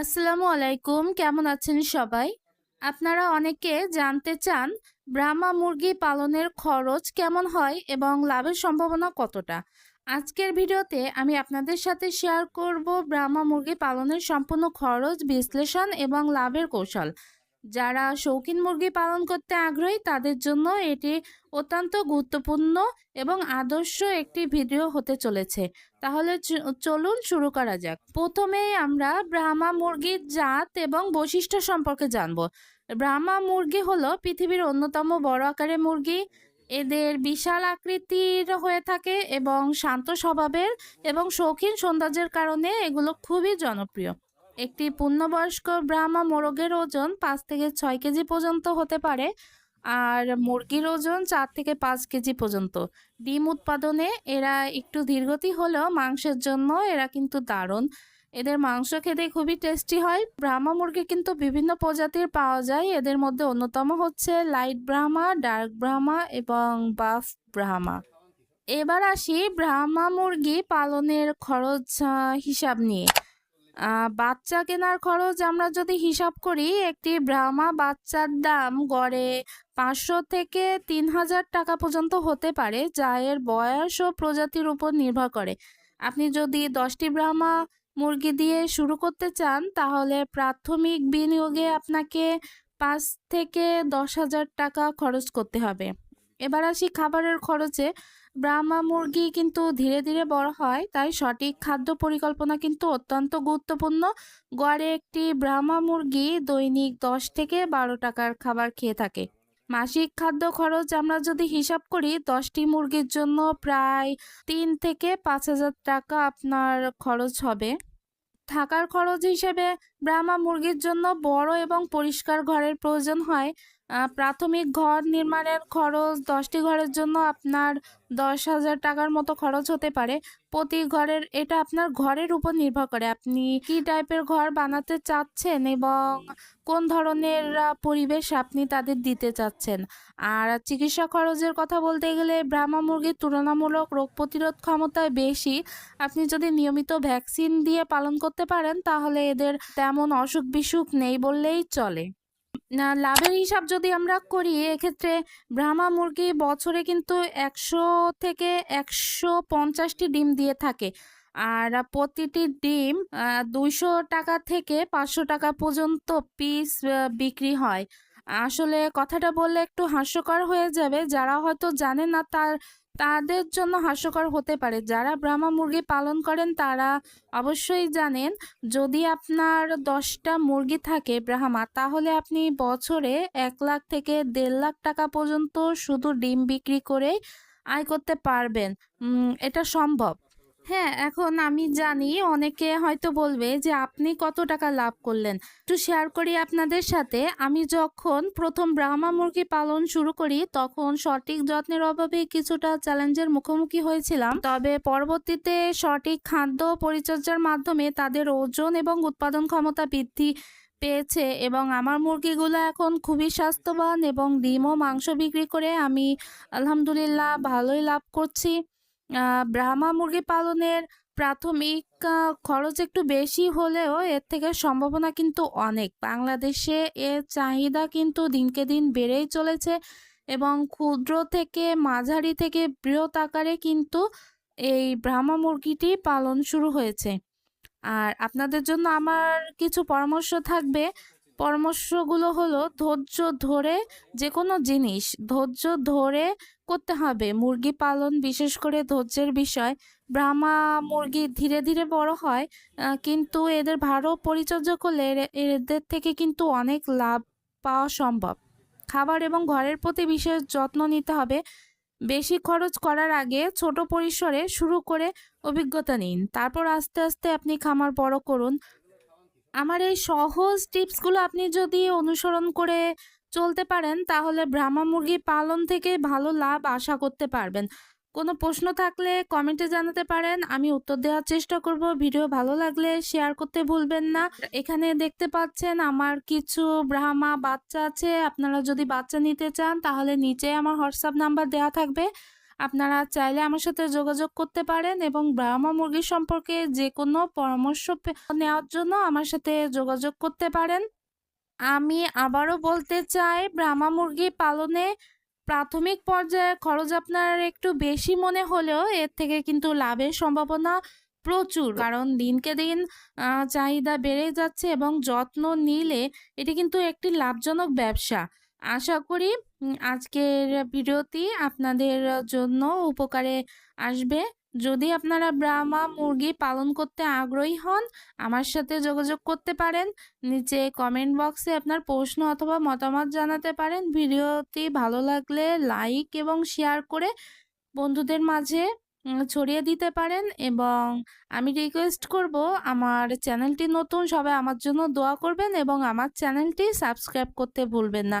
আসসালামু আলাইকুম, কেমন আছেন সবাই? আপনারা অনেকে জানতে চান ব্রাহ্মা মুরগি পালনের খরচ কেমন হয় এবং লাভের সম্ভাবনা কতটা? আজকের ভিডিওতে আমি আপনাদের সাথে শেয়ার করব ব্রাহ্মা মুরগি পালনের সম্পূর্ণ খরচ, বিশ্লেষণ এবং লাভের কৌশল। যারা শৌখিন মুরগি পালন করতে আগ্রহী, তাদের জন্য এটি অত্যন্ত গুরুত্বপূর্ণ এবং আদর্শ একটি ভিডিও হতে চলেছে। তাহলে চলুন শুরু করা যাক। প্রথমেই আমরা ব্রাহ্মা মুরগির জাত এবং বৈশিষ্ট্য সম্পর্কে জানব। ব্রাহ্মা মুরগি হলো পৃথিবীর অন্যতম বড় আকারের মুরগি। এদের বিশাল আকৃতির হয়ে থাকে এবং শান্ত স্বভাবের এবং শৌখিন সৌন্দর্যের কারণে এগুলো খুবই জনপ্রিয়। একটি পূর্ণবয়স্ক ব্রাহ্মা মোরগের ওজন পাঁচ থেকে ছয় কেজি পর্যন্ত হতে পারে আর মুরগির ওজন চার থেকে পাঁচ কেজি পর্যন্ত। ডিম উৎপাদনে এরা একটু ধীরগতি হলেও মাংসের জন্য এরা কিন্তু দারুণ। এদের মাংস খেতে খুবই টেস্টি হয়। ব্রাহ্মা মুরগি কিন্তু বিভিন্ন প্রজাতির পাওয়া যায়। এদের মধ্যে অন্যতম হচ্ছে লাইট ব্রাহ্মা, ডার্ক ব্রাহ্মা এবং বাফ ব্রাহ্মা। এবার আসি ব্রাহ্মা মুরগি পালনের খরচ হিসাব নিয়ে। বাচ্চা কেনার খরচ আমরা যদি হিসাব করি, একটি ব্রাহ্মা বাচ্চার দাম গড়ে পাঁচশো থেকে তিন হাজার টাকা পর্যন্ত হতে পারে, যা এর বয়স ও প্রজাতির উপর নির্ভর করে। আপনি যদি দশটি ব্রাহ্মা মুরগি দিয়ে শুরু করতে চান, তাহলে প্রাথমিক বিনিয়োগে আপনাকে পাঁচ থেকে দশ হাজার টাকা খরচ করতে হবে। এবার আসি খাবারের খরচে। ব্রাহ্মা মুরগি কিন্তু ধীরে ধীরে বড় হয়, তাই সঠিক খাদ্য পরিকল্পনা কিন্তু অত্যন্ত গুরুত্বপূর্ণ। গড়ে একটি ব্রাহ্মা মুরগি দৈনিক দশ থেকে বারো টাকার খাবার খেয়ে থাকে। মাসিক খাদ্য খরচ আমরা যদি হিসাব করি, দশটি মুরগির জন্য প্রায় তিন থেকে পাঁচ হাজার টাকা আপনার খরচ হবে। থাকার খরচ হিসেবে ব্রাহ্মা মুরগির জন্য বড় এবং পরিষ্কার ঘরের প্রয়োজন হয়। প্রাথমিক ঘর নির্মাণের খরচ দশটি ঘরের জন্য আপনার দশ হাজার টাকার মতো খরচ হতে পারে। প্রতি ঘরের এটা আপনার ঘরের উপর নির্ভর করে। আপনি কি টাইপের ঘর বানাতে চাচ্ছেন এবং কোন ধরনের পরিবেশ আপনি তাদের দিতে চাচ্ছেন? আর চিকিৎসা খরচের কথা বলতে গেলে ব্রাহ্মা মুরগির তুলনামূলক রোগ প্রতিরোধ ক্ষমতায় বেশি। আপনি যদি নিয়মিত ভ্যাকসিন দিয়ে পালন করতে পারেন তাহলে এদের তেমন অসুখ বিসুখ নেই বললেই চলে। লাভের হিসাব যদি আমরা করি, এক্ষেত্রে ব্রাহ্মা মুরগি বছরে কিন্তু একশো থেকে একশো পঞ্চাশটি ডিম দিয়ে থাকে। আর প্রতিটি ডিম দুইশো টাকা থেকে পাঁচশো টাকা পর্যন্ত পিস বিক্রি হয়। আসলে কথাটা বললে একটু হাস্যকর হয়ে যাবে। যারা হয়তো জানে না, তার তাদের জন্য হাস্যকর হতে পারে। যারা ব্রাহ্মা মুরগি পালন করেন, তারা অবশ্যই জানেন, যদি আপনার দশটা মুরগি থাকে ব্রাহ্মা, তাহলে আপনি বছরে এক লাখ থেকে দেড় লাখ টাকা পর্যন্ত শুধু ডিম বিক্রি করে আয় করতে পারবেন। এটা সম্ভব। হ্যাঁ এখন আমি জানি অনেকে হয়তো বলবে যে আপনি কত টাকা লাভ করলেন। একটু শেয়ার করি আপনাদের সাথে। আমি যখন প্রথম ব্রাহ্মা মুরগি পালন শুরু করি, তখন সঠিক যত্নের অভাবে কিছুটা চ্যালেঞ্জের মুখোমুখি হয়েছিলাম। তবে পরবর্তীতে সঠিক খাদ্য পরিচর্যার মাধ্যমে তাদের ওজন এবং উৎপাদন ক্ষমতা বৃদ্ধি পেয়েছে এবং আমার মুরগিগুলো এখন খুবই স্বাস্থ্যবান এবং ডিম ও মাংস বিক্রি করে আমি আলহামদুলিল্লাহ ভালোই লাভ করছি। ব্রাহ্মা মুরগি পালনের প্রাথমিক খরচ একটু বেশি হলেও এর থেকে সম্ভাবনা কিন্তু অনেক। বাংলাদেশে এর চাহিদা কিন্তু দিনকে দিন বেড়েই চলেছে এবং ক্ষুদ্র থেকে মাঝারি থেকে বৃহৎ আকারে কিন্তু এই ব্রাহ্মা মুরগিটি পালন শুরু হয়েছে। আর আপনাদের জন্য আমার কিছু পরামর্শ থাকবে। পরামর্শগুলো হলো ধৈর্য ধরে যে কোনো জিনিস, ধৈর্য ধরে করতে হবে। মুরগি পালন বিশেষ করে ধৈর্যের বিষয়। ব্রাহ্মা মুরগি ধীরে ধীরে বড় হয় কিন্তু এদের ভালো পরিচর্যা করলে এদের থেকে কিন্তু অনেক লাভ পাওয়া সম্ভব। খাবার এবং ঘরের প্রতি বিশেষ যত্ন নিতে হবে। বেশি খরচ করার আগে ছোট পরিসরে শুরু করে অভিজ্ঞতা নিন। তারপর আস্তে আস্তে আপনি খামার বড় করুন। আমার এই সহজ টিপসগুলো আপনি যদি অনুসরণ করে চলতে পারেন, তাহলে ব্রাহ্মা মুরগি পালন থেকে ভালো লাভ আশা করতে পারবেন। কোনো প্রশ্ন থাকলে কমেন্টে জানাতে পারেন, আমি উত্তর দেওয়ার চেষ্টা করব। ভিডিও ভালো লাগলে শেয়ার করতে ভুলবেন না। এখানে দেখতে পাচ্ছেন আমার কিছু ব্রাহ্মা বাচ্চা আছে, আপনারা যদি বাচ্চা নিতে চান, তাহলে নিচে আমার হোয়াটসঅ্যাপ নাম্বার দেওয়া থাকবে। আপনারা চাইলে আমার সাথে যোগাযোগ করতে পারেন এবং ব্রাহ্মা মুরগি সম্পর্কে যে কোনো পরামর্শ নেওয়ার জন্য আমার সাথে যোগাযোগ করতে পারেন। আমি আবারও বলতে চাই, ব্রাহ্মা মুরগি পালনে প্রাথমিক পর্যায়ে খরচ আপনার একটু বেশি মনে হলেও এর থেকে কিন্তু লাভের সম্ভাবনা প্রচুর। কারণ দিনকে দিন চাহিদা বেড়ে যাচ্ছে এবং যত্ন নিলে এটি কিন্তু একটি লাভজনক ব্যবসা। আশা করি আজকের ভিডিওটি আপনাদের জন্য উপকারে আসবে। যদি আপনারা ব্রাহ্মা মুরগি পালন করতে আগ্রহী হন, আমার সাথে যোগাযোগ করতে পারেন। নিচে কমেন্ট বক্সে আপনার প্রশ্ন অথবা মতামত জানাতে পারেন। ভিডিওটি ভালো লাগলে লাইক এবং শেয়ার করে বন্ধুদের মাঝে ছড়িয়ে দিতে পারেন এবং আমি রিকোয়েস্ট করব, আমার চ্যানেলটি নতুন সবাই আমার জন্য দোয়া করবেন এবং আমার চ্যানেলটি সাবস্ক্রাইব করতে ভুলবেন না।